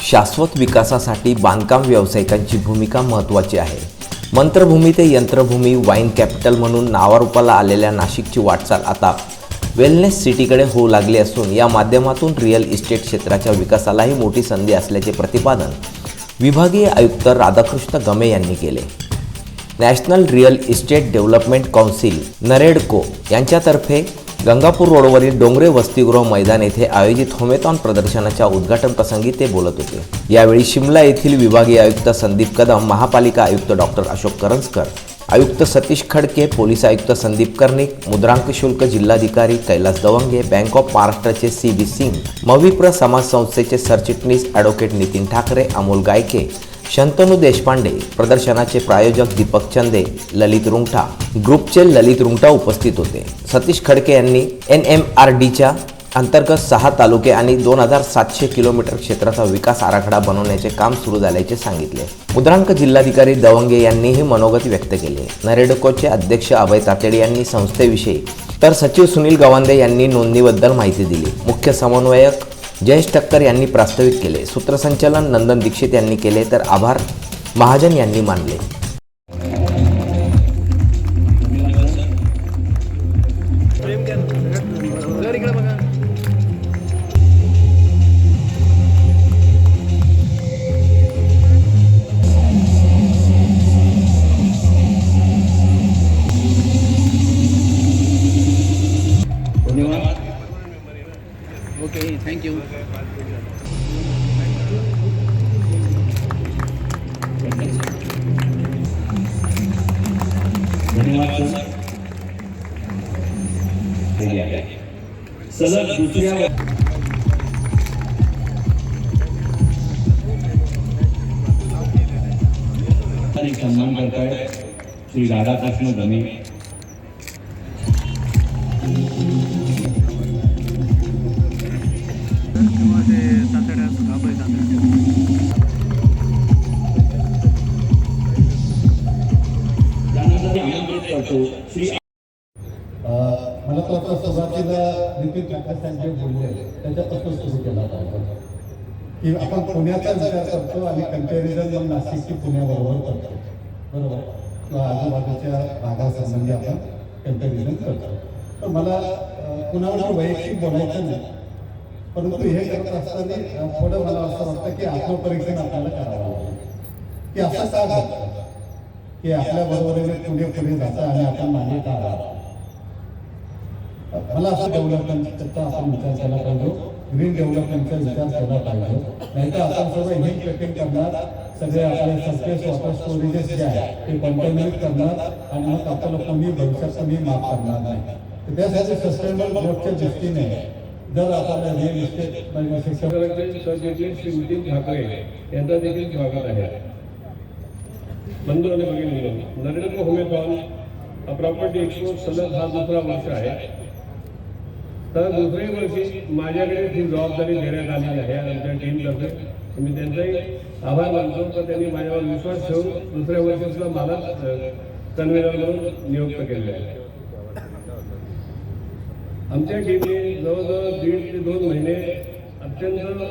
शाश्वत विकासासाठी बांधकाम व्यावसायिकांची भूमिका महत्त्वाची आहे. मंत्रभूमी ते यंत्रभूमी वाईन कॅपिटल म्हणून नावारूपाला आलेल्या नाशिकची वाटचाल आता वेलनेस सिटीकडे होऊ लागली असून या माध्यमातून रिअल इस्टेट क्षेत्राच्या विकासालाही मोठी संधी असल्याचे प्रतिपादन विभागीय आयुक्त राधाकृष्ण गमे यांनी केले. National real estate development council NAREDCO यांच्यातर्फे गंगापूर रोडवरील डोंगरे वसतिगृह मैदान येथे आयोजित होमेथॉन प्रदर्शनाच्या उद्घाटन प्रसंगी ते बोलत होते. यावेळी शिमला येथील विभागीय आयुक्त संदीप कदम महापालिका आयुक्त डॉक्टर अशोक करंजकर आयुक्त सतीश खडके पोलीस आयुक्त संदीप कर्णिक मुद्रांक शुल्क जिल्हाधिकारी कैलास दवंगे बँक ऑफ महाराष्ट्राचे सी बी सिंग मविप्र समाज संस्थेचे सरचिटणीस ॲडव्होकेट नितीन ठाकरे अमोल गायके शंतनू देशपांडे प्रदर्शनाचे प्रायोजक दीपक चंदे ललित रुंगठा ग्रुपचे ललित रुंगठा उपस्थित होते. सतीश खडके यांनी एन एम आर डीच्या अंतर्गत सहा तालुके आणि दोन हजार सातशे किलोमीटर क्षेत्राचा विकास आराखडा बनवण्याचे काम सुरू झाल्याचे सांगितले. मुद्रांक जिल्हाधिकारी दवंगे यांनीही मनोगत व्यक्त केले. नरेडकोचे अध्यक्ष अभय तातेडे यांनी संस्थेविषयी तर सचिव सुनील गवांदे यांनी नोंदणीबद्दल माहिती दिली. मुख्य समन्वयक जयेश ठक्कर यांनी प्रास्ताविक केले. सूत्रसंचालन नंदन दीक्षित यांनी केले तर आभार. महाजन यांनी मानले. ओके थँक्यू धन्यवाद सर हे घ्या. सलग दुसऱ्या आणि सन्मान करताय श्री राधाकृष्ण गमे किंवा ते तातड्या घाबरे तातड्या मला तर आता सुरुवातीला नितीन काकासाहेब बोलले त्याच्यापासून सुरू केला पाहिजे की आपण पुण्याचा विचार करतो आणि कंपॅरिझन मग नाशिकची पुण्याबरोबर करतो. बरोबर? किंवा आजूबाजूच्या भागासंबंधी आपण कंपॅरिझन करतो. तर मला कुणावर वैयक्तिक बोलायचं नाही. परंतु हे करत असताना अ, मला असं वाटतं की आत्मपरीक्षण आपल्याला करावं की असं का घडतं की आपल्या बरोबरीने पुढे पुढे जातं आणि आपण मागे का राहतो? मला असं डेव्हलपमेंटचा आपण विचार केला पाहिजे. ग्रीन डेव्हलपमेंटचा विचार केला पाहिजे. नाहीतर आपण सर्व हे ट्रेकिंग करणार. सगळे आपले सरफेस वॉटर स्टोरेजेस जे आहे ते कंटेनमेंट करणार. आणि मग आपल्याला कोणी भविष्यात कोणी माफ करणार नाही. त्यासाठी सस्टेनेबल ग्रोथच्या दृष्टीने जर आता रिअल इस्टेट शिक्षण सरचिटणीस श्री नितीन ठाकरे यांचा देखील स्वागत आहे. बंधू आणि भगिनी नरेंद्र होमेथॉन प्रॉपर्टी एक्सपो सलग हा दुसरा वर्ष आहे. तर दुसऱ्या वर्षी माझ्याकडे ही जबाबदारी देण्यात आलेली आहे आमच्या टीमतर्फे मी त्यांचाही आभार मानतो. तर त्यांनी माझ्यावर विश्वास ठेवून दुसऱ्या वर्षी सुद्धा मला कन्व्हेनर म्हणून नियुक्त केले आहे. आमच्या टीमने जवळजवळ दीड ते दोन महिने अत्यंत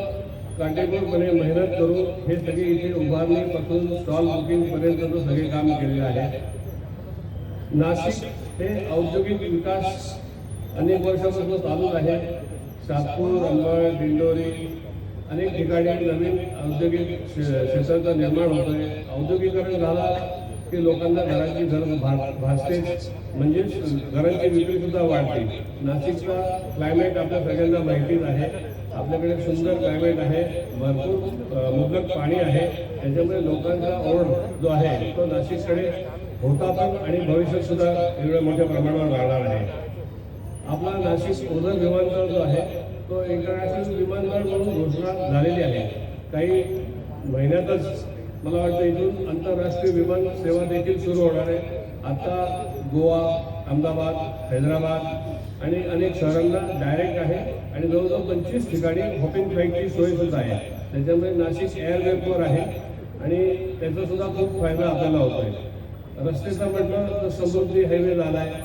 काटेकोरपणे मेहनत करून हे सगळे इथे उभारणीपासून स्टॉल बुकिंगपर्यंतचं सगळे काम केलेलं आहे. नाशिक हे औद्योगिक विकास अनेक वर्षापासून चालूच आहे. सातपूर अंबळ दिंडोरी अनेक ठिकाणी नवीन औद्योगिक क्षेत्राचा निर्माण होतोय. औद्योगिकरण झाला. की लोकांना म्हणजे घरांची गरज भा- भासतेच म्हणजेच घरांची विक्री सुद्धा वाढते. नाशिकचा क्लायमेट आपल्या सगळ्यांना माहितीच आहे. आपल्याकडे सुंदर क्लायमेट आहे. भरपूर मुबलक पाणी आहे. त्याच्यामुळे लोकांचा ओढ जो आहे तो नाशिककडे होता पण आणि भविष्यात सुद्धा एवढ्या मोठ्या प्रमाणावर राहणार आहे. आपला नाशिक ओझर विमानतळ जो आहे तो इंटरनॅशनल विमानतळ म्हणून घोषणा झालेली आहे. काही महिन्यातच मला वाटतं इथून आंतरराष्ट्रीय विमान सेवा देखील सुरू होणार आहे. आता गोवा अहमदाबाद हैदराबाद आणि अनेक शहरांना डायरेक्ट आहे आणि जवळजवळ पंचवीस ठिकाणी हॉपिंग फ्लाईटची सोय सुद्धा आहे. त्याच्यामुळे नाशिक एअरवेपवर आहे आणि त्याचा सुद्धा खूप फायदा आपल्याला होतो आहे रस्त्याचा म्हटलं तर समृद्धी हायवे झाला आहे.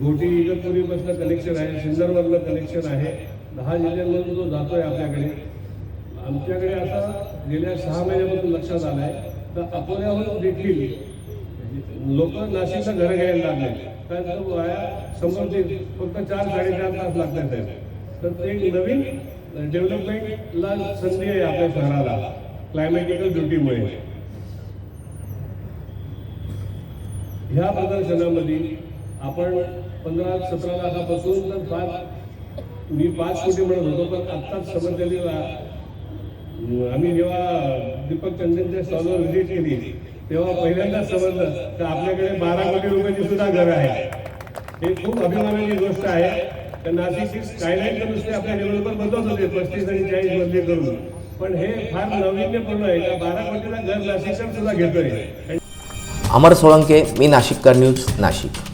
घोटी इगतपुरीपासून कनेक्शन आहे सिन्नरमधलं कनेक्शन आहे. दहा जिल्ह्यांमधून जो आहे आपल्याकडे. आमच्याकडे आता गेल्या सहा महिन्यापासून लक्षात आलं आहे तर अकोल्याहून देखील लोक नाशिकचं घर घ्यायला लागले कारण तो वाया समोर फक्त चार साडेचार तास लागतात तर ते एक नवीन डेव्हलपमेंटला संधी आहे आपल्या शहराला क्लायमॅटिकल ड्युटीमुळे ह्या प्रदर्शनामध्ये आपण पंधरा सतरा लाखापासून तर पाच मी पाच कोटी म्हणत होतो पण आत्ताच समजलेली आम्ही जेव्हा दीपक चंदनच्या स्टॉलवर व्हिजिट केली तेव्हा पहिल्यांदाच समजलं तर आपल्याकडे बारा कोटी रुपयाची सुद्धा घरं आहे हे खूप अभिमानाची गोष्ट आहे. तर नाशिकची स्कायलाईन तर नुसते आपल्या डेव्हलपर बदलत होते पस्तीस आणि चाळीस मधले करून. पण हे फार नाविन्यपूर्ण आहे. का बारा कोटीला घर नाशिकच्या सुद्धा घेतोय. अमर सोळंके मी नाशिककर न्यूज नाशिक.